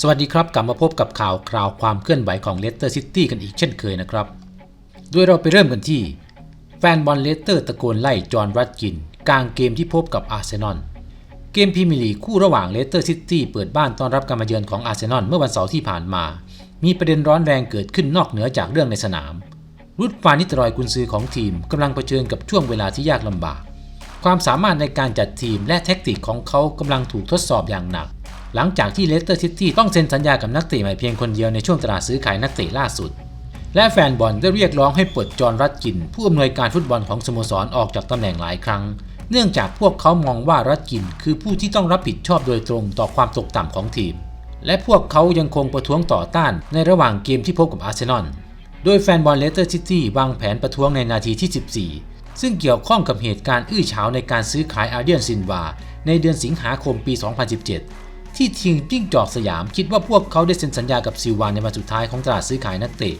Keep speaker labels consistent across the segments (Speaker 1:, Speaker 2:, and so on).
Speaker 1: สวัสดีครับ กลับมาพบกับข่าวคราวความเคลื่อนไหวของเลสเตอร์ซิตี้กันอีกเช่นเคยนะครับโดยเราไปเริ่มกันที่ แฟนบอลเลสเตอร์ตะโกนไล่จอห์นรัดกิน กลางเกมที่พบกับอาร์เซนอลเกมพรีเมียร์ลีกคู่ระหว่างเลสเตอร์ซิตี้เปิดบ้านต้อนรับการมาเยือนของอาร์เซนอลเมื่อวันเสาร์ที่ผ่านมา มีประเด็นร้อนแรงเกิดขึ้นนอกเหนือจากเรื่องในสนาม รุดฟานิตรอยกุนซือของทีมกำลังเผชิญกับช่วงเวลาที่ยากลำบาก ความสามารถในการจัดทีมและแท็กติกของเขากำลังถูกทดสอบอย่างหนัก หลังจากที่เลสเตอร์ซิตี้ต้องเซ็นสัญญากับนักเตะใหม่เพียงคนเดียวในช่วงตลาดซื้อขายนักเตะล่าสุด และแฟนบอลได้เรียกร้องให้ปลดจอห์นรัดกิน ผู้อำนวยการฟุตบอลของสโมสรออกจากตำแหน่งหลายครั้ง เนื่องจากพวกเขามองว่ารัดกิน คือผู้ที่ต้องรับผิดชอบโดยตรงต่อความตกต่ำของทีม และพวกเขายังคงประท้วงต่อต้านในระหว่างเกมที่พบกับอาร์เซนอล โดยแฟนบอลเลสเตอร์ซิตี้วางแผนประท้วงในนาทีที่ 14ซึ่งเกี่ยวข้องกับเหตุการณ์อื้อฉาวในการซื้อขายอาเดียนซินวา ในเดือนสิงหาคมปี 2017 ที่ทีมจิ้งจอกสยามคิดว่าพวกเขาได้เซ็นสัญญากับซิลวานในวันสุดท้ายของตลาดซื้อขายนักเตะ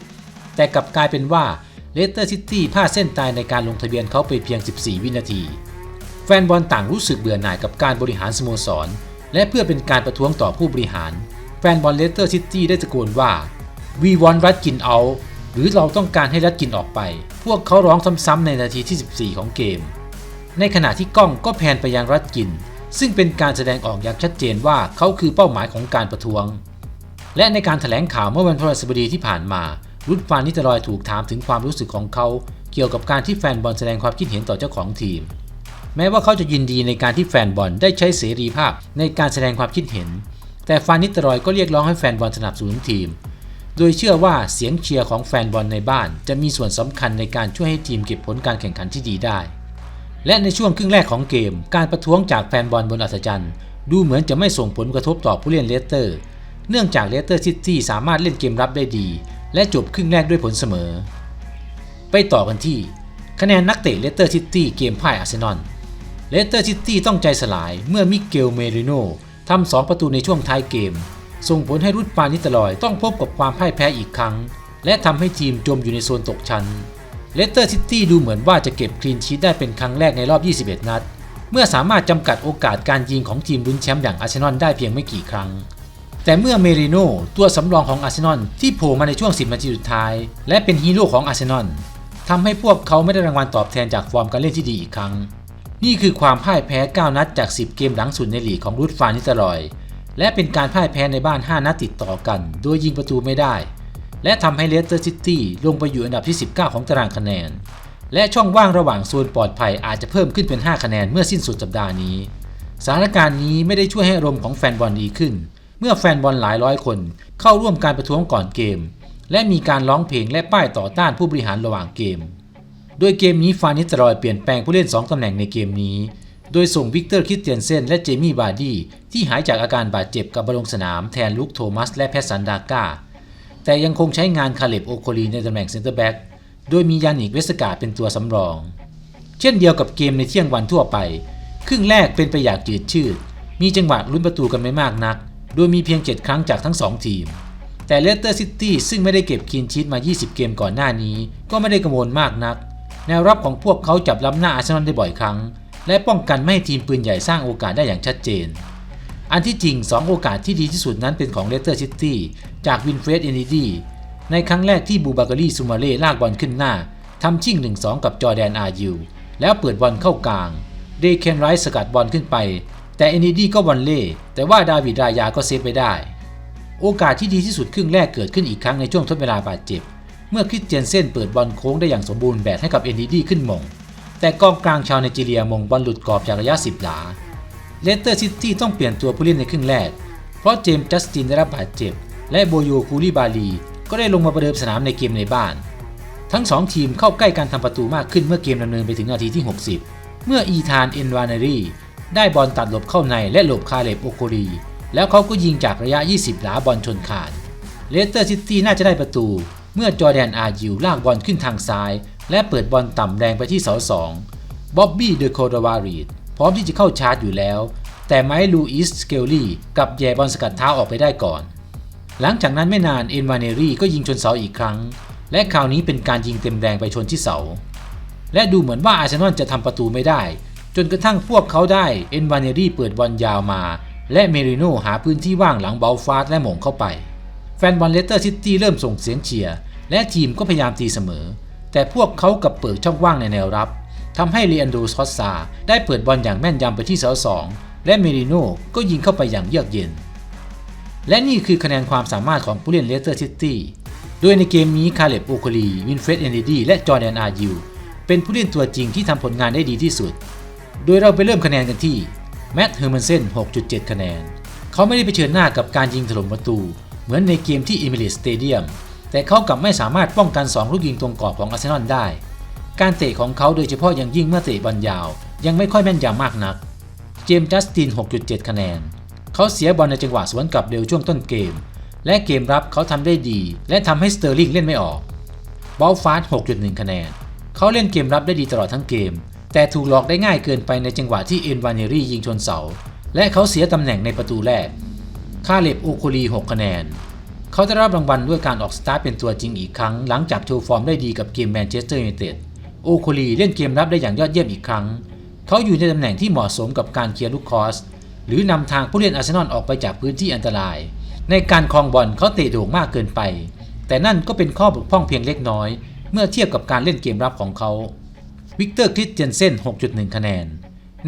Speaker 1: แต่กลับกลายเป็นว่าเลสเตอร์ซิตี้พลาดเส้นตายในการลงทะเบียนเขาไปเพียง 14 วินาที แฟนบอลต่างรู้สึกเบื่อหน่ายกับการบริหารสโมสร และเพื่อเป็นการประท้วงต่อผู้บริหาร แฟนบอลเลสเตอร์ซิตี้ได้ตะโกนว่า We want รัดกินเอาหรือเราต้องการให้รัดกินออกไป พวกเขาร้องซ้ำๆในนาทีที่ 14 ของเกม ในขณะที่กล้องก็แพนไปยังรัดกิน ซึ่งเป็นการแสดงออกอย่างชัดเจนว่าเขาคือเป้าหมายของการประท้วง และในการถแถลงข่าวเมื่อวันพฤหัสบดีที่ผ่านมา รุดฟานนิตรอยถูกถามถึงความรู้สึกของเขาเกี่ยวกับการที่แฟนบอลแสดงความคิดเห็นต่อเจ้าของทีม แม้ว่าเขาจะยินดีในการที่แฟนบอลได้ใช้เสรีภาพในการแสดงความคิดเห็น แต่ฟานนิตรอยก็เรียกร้องให้แฟนบอลสนับสนุนทีม โดยเชื่อว่าเสียงเชียร์ของแฟนบอลในบ้าน จะมีส่วนสำคัญในการช่วยให้ทีมเก็บผลการแข่งขันที่ดีได้ และในช่วงครึ่งแรกของเกม การประท้วงจากแฟนบอลบนอัศจรรย์ ดูเหมือนจะไม่ส่งผลกระทบต่อผู้เล่นเลสเตอร์ เนื่องจากเลสเตอร์ซิตี้สามารถเล่นเกมรับได้ดี และจบครึ่งแรกด้วยผลเสมอ ไปต่อกันที่ คะแนนนักเตะเลสเตอร์ซิตี้เกมพ่ายอาร์เซนอลเลสเตอร์ซิตี้ต้องใจสลายเมื่อมิเกลเมริโนทำสองประตูในช่วงท้ายเกม ส่งผลให้รุดปานิตลอยต้องพบกับความพ่ายแพ้อีกครั้ง และทำให้ทีมจมอยู่ในโซนตกชั้น เลสเตอร์ซิตี้ดูเหมือนว่าจะเก็บคลีนชีตได้เป็นครั้งแรกในรอบ 21 นัด เมื่อสามารถจำกัดโอกาสการยิงของทีมลุ้นแชมป์อย่างอาร์เซนอลได้เพียงไม่กี่ครั้ง แต่เมื่อเมริโนตัวสำรองของอาร์เซนอลที่โผล่มาในช่วง 10 นาทีสุดท้าย และเป็นฮีโร่ของอาร์เซนอลทำให้พวกเขาไม่ได้รางวัลตอบแทนจากฟอร์มการเล่นที่ดีอีกครั้ง นี่คือความพ่ายแพ้ 9 นัดจาก 10 เกมหลังสุดในลีกของรูดฟานิสตลอย และเป็นการพ่ายแพ้ในบ้าน 5 นัดติดต่อกัน โดยยิงประตูไม่ได้ และทำให้เลสเตอร์ซิตี้ลงไปอยู่อันดับที่ 19 ของตารางคะแนน และช่องว่างระหว่างโซนปลอดภัยอาจจะเพิ่มขึ้นเป็น 5 คะแนนเมื่อสิ้นสุดสัปดาห์นี้ สถานการณ์นี้ไม่ได้ช่วยให้อารมณ์ของแฟนบอลดีขึ้น เมื่อแฟนบอลหลายร้อยคน เข้าร่วมการประท้วงก่อนเกม และมีการร้องเพลงและป้ายต่อต้านผู้บริหารระหว่างเกม โดยเกมนี้ฟานิสตรอยเปลี่ยนแปลงผู้เล่น 2ตำแหน่งในเกมนี้ โดยส่งวิกเตอร์คริสเตียนเซนและเจมี่บาร์ดี้ที่หายจากอาการบาดเจ็บกลับมาลงสนามแทนลุคโทมัสและแพทสันดาก้า แต่ยังคงใช้งานคาเลบโอโคลีในตำแหน่งเซนเตอร์แบ็กโดยมียานิกเวสกาเป็นตัวสำรอง เช่นเดียวกับเกมในเที่ยงวันทั่วไป ครึ่งแรกเป็นไปอย่างจืดชืด มีจังหวะลุ้นประตูกันไม่มากนัก โดยมีเพียง 7 ครั้งจากทั้ง 2 ทีม แต่เลสเตอร์ซิตี้ซึ่งไม่ได้เก็บคีนชีตมา 20 เกมก่อนหน้านี้ ก็ไม่ได้กังวลมากนัก แนวรับของพวกเขาจับล้ำหน้าอาร์เซนอลได้บ่อยครั้ง และป้องกันไม่ให้ทีมปืนใหญ่สร้างโอกาสได้อย่างชัดเจน อันที่จริง 2 โอกาสที่ดีที่สุดนั้นเป็นของเลสเตอร์ซิตี้จากวินเฟรดเอนิดีในครั้งแรกที่บูบาการีซูมาเล่ลากบอลขึ้นหน้าทำชิ่ง 1-2 กับจอแดนอายูแล้วเปิดบอลเข้ากลาง เดเคนไรส์สกัดบอลขึ้นไป แต่เอนิดีก็บอลเล่แต่ว่าดาวิดรายาก็เซฟไปได้ โอกาสที่ดีที่สุดครึ่งแรกเกิดขึ้นอีกครั้งในช่วงทดเวลาบาดเจ็บ เมื่อคริสเตียนเซนเปิดบอลโค้งได้อย่างสมบูรณ์แบบให้กับเอนิดีขึ้นมงแต่กองกลางชาวไนจีเรียมงบอลหลุดกรอบจากระยะ 10 หลา เลสเตอร์ซิตี้ต้องเปลี่ยนตัวผู้เล่นในครึ่งแรก เพราะเจมส์จัสตินได้รับบาดเจ็บ และโบโยคูลิบาลี ก็ได้ลงมาประเดิมสนามในเกมในบ้าน ทั้ง 2 ทีมเข้าใกล้การทำประตูมากขึ้นเมื่อเกมดำเนินไปถึงนาทีที่ 60 เมื่ออีธานเอ็นวานารีได้บอลตัดหลบเข้าในและหลบคาเลบโอโครีแล้วเขาก็ยิงจากระยะ 20 หลาบอลชนขาด เลสเตอร์ซิตี้น่าจะได้ประตู เมื่อจอแดนอายิวลากบอลขึ้นทางซ้าย และเปิดบอลต่ำแรงไปที่เสาสองบ๊อบบี้เดอะโคดาวารีด พร้อมที่จะเข้าชาร์จอยู่แล้ว แต่ไมค์ลูอิสสเกลลี่กับแย่บอลสกัดเท้าออกไปได้ก่อน หลังจากนั้นไม่นานเอ็นวานเนรีก็ยิงชนเสาอีกครั้ง และคราวนี้เป็นการยิงเต็มแรงไปชนที่เสา และดูเหมือนว่าอาร์เซนอลจะทำประตูไม่ได้ จนกระทั่งพวกเขาได้เอ็นวานเนรีเปิดบอลยาวมา และเมริโนหาพื้นที่ว่างหลังเบลฟาสและหม่งเข้าไป แฟนบอลเลสเตอร์ซิตี้เริ่มส่งเสียงเชียร์และทีมก็พยายามตีเสมอ แต่พวกเขากับเปิดช่องว่างในแนวรับ ทำให้ลีอันโดสคอสซาได้เปิดบอลอย่างแม่นยำไปที่เสาสองและเมริโนก็ยิงเข้าไปอย่างเยือกเย็น และนี่คือคะแนนความสามารถของผู้เล่นเลสเตอร์ซิตี้โดยในเกมนี้คาเลบโอคลีวินเฟรดเอนเดดีและจอร์แดนอาร์ยูเป็นผู้เล่นตัวจริงที่ทำผลงานได้ดีที่สุด โดยเราไปเริ่มคะแนนกันที่แมตต์เฮอร์มันเซน 6.7 คะแนน เขาไม่ได้ไปเชิญหน้ากับการยิงถล่มประตู เหมือนในเกมที่อิมิเลสสเตเดียม แต่เขากลับไม่สามารถป้องกัน 2 ลูกยิงตรงกรอบของอาร์เซนอลได้ การเตะของเขาโดยเฉพาะอย่างยิ่งเมื่อเตะบอลยาว ยังไม่ค่อยแม่นยำมากนัก เจมส์จัสติน 6.7 คะแนน เขาเสียบอลในจังหวะสวนกลับเร็วช่วงต้นเกม และเกมรับเขาทำได้ดี และทำให้สเตอร์ลิงเล่นไม่ออกบอลฟาส6.1 คะแนน เขาเล่นเกมรับได้ดีตลอดทั้งเกม แต่ถูกหลอกได้ง่ายเกินไปในจังหวะที่เอ็นวานเนรี่ยิงชนเสา และเขาเสียตำแหน่งในประตูแรก คาเล็บโอโคลี 6 คะแนนเขาได้รับรางวัลด้วยการออกสตาร์ทเป็นตัวจริงอีกครั้ง หลังจากโชว์ฟอร์มได้ดีกับเกมแมนเชสเตอร์ยูไนเต็ด โอโคลีเล่นเกมรับได้อย่างยอดเยี่ยมอีกครั้ง เขาอยู่ในตำแหน่งที่เหมาะสมกับการเคลียร์ลูกคอส หรือนำทางผู้เล่นอาร์เซนอลออกไปจากพื้นที่อันตราย ในการครองบอลเขาเตะโด่งมากเกินไป แต่นั่นก็เป็นข้อบกพร่องเพียงเล็กน้อย เมื่อเทียบกับการเล่นเกมรับของเขา วิกเตอร์คริสเจนเซน 6.1 คะแนน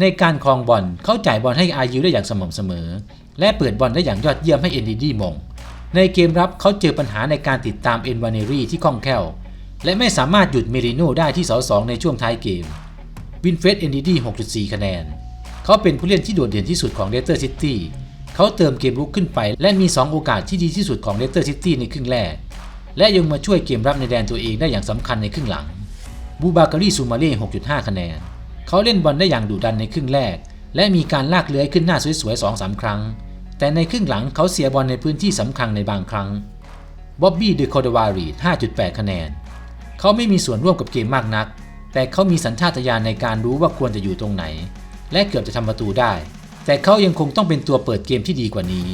Speaker 1: ในการครองบอลเขาจ่ายบอลให้อายุได้อย่างสม่ำเสมอ และเปิดบอลได้อย่างยอดเยี่ยมให้เอ็นดีดีมงในเกมรับเขาเจอปัญหาในการติดตามเอ็นวานเนรี่ที่คล่องแคล่ว และไม่สามารถหยุดเมริโนได้ที่เสาสองในช่วงท้ายเกม วินเฟรดเอ็นดีดี6.4 คะแนน เขาเป็นผู้เล่นที่โดดเด่นที่สุดของเลสเตอร์ซิตี้เขาเติมเกมรุกขึ้นไป และมี 2 โอกาสที่ดีที่สุดของเลสเตอร์ซิตี้ในครึ่งแรก และยังมาช่วยเกมรับในแดนตัวเองได้อย่างสำคัญในครึ่งหลัง บูบาการีซูมาเล่ 6.5 คะแนน เขาเล่นบอลได้อย่างดุดันในครึ่งแรก และมีการลากเลื้อยขึ้นหน้าสวยๆ2-3 ครั้ง แต่ในครึ่งหลังเขาเสียบอลในพื้นที่สำคัญในบางครั้งบ๊อบบี้เดคอร์ดวารี5.8 คะแนน เขาไม่มีส่วนร่วมกับเกมมากนัก แต่เขามีสัญชาตญาณในการรู้ว่าควรจะอยู่ตรงไหน และเกือบจะทำประตูได้ แต่เขายังคงต้องเป็นตัวเปิดเกมที่ดีกว่านี้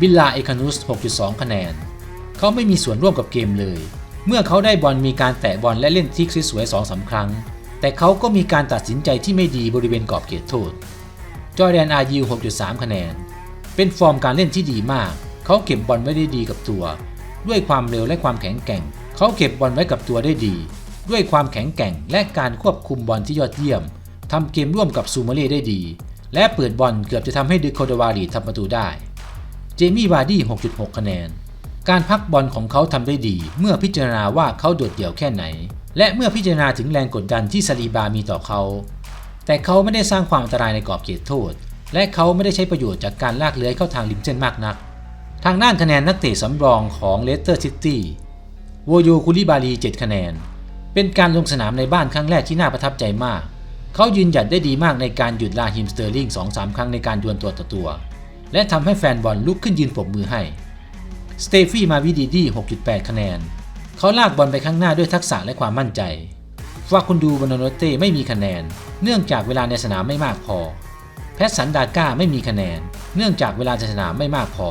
Speaker 1: บิลลาเอคานุส 6.2 คะแนน เขาไม่มีส่วนร่วมกับเกมเลย เมื่อเขาได้บอลมีการแตะบอลและเล่นทิกสวยๆสองสาครั้ง แต่เขาก็มีการตัดสินใจที่ไม่ดีบริเวณกรอบเขตโทษ จอแดนอายิว 6.3 คะแนน เป็นฟอร์มการเล่นที่ดีมาก เขาเก็บบอลไว้ได้ดีกับตัว ด้วยความเร็วและความแข็งแกร่ง เขาเก็บบอลไว้กับตัวได้ดี ด้วยความแข็งแกร่งและการควบคุมบอลที่ยอดเยี่ยมทำเกมร่วมกับซูมาเล่ได้ดี และเปิดบอลเกือบจะทำให้ดิโคเดวารีทำประตูได้ เจมี่วาร์ดี้ 6.6 คะแนน การพักบอลของเขาทำได้ดี เมื่อพิจารณาว่าเขาโดดเดี่ยวแค่ไหน และเมื่อพิจารณาถึงแรงกดดันที่ซาลีบามีต่อเขา แต่เขาไม่ได้สร้างความอันตรายในกรอบเขตโทษ และเขาไม่ได้ใช้ประโยชน์จากการลากเลื้อยเข้าทางริมเส้นมากนัก ทางด้านคะแนนนักเตะสำรองของเลสเตอร์ซิตี้โวโยคุลิบารี7 คะแนน เป็นการลงสนามในบ้านครั้งแรกที่น่าประทับใจมาก เขายืนหยัดได้ดีมากในการหยุดลาฮิมสเตอร์ลิง2-3 ครั้งในการดวลตัวต่อตัว และทำให้แฟนบอลลุกขึ้นยืนปรบมือให้ สเตฟี่มาวิดีดี 6.8 คะแนน เขาลากบอลไปข้างหน้าด้วยทักษะและความมั่นใจฟาคุณดูบานโนเต้ไม่มีคะแนน เนื่องจากเวลาในสนามไม่มากพอ แพทสันดาก้าไม่มีคะแนน เนื่องจากเวลาในสนามไม่มากพอ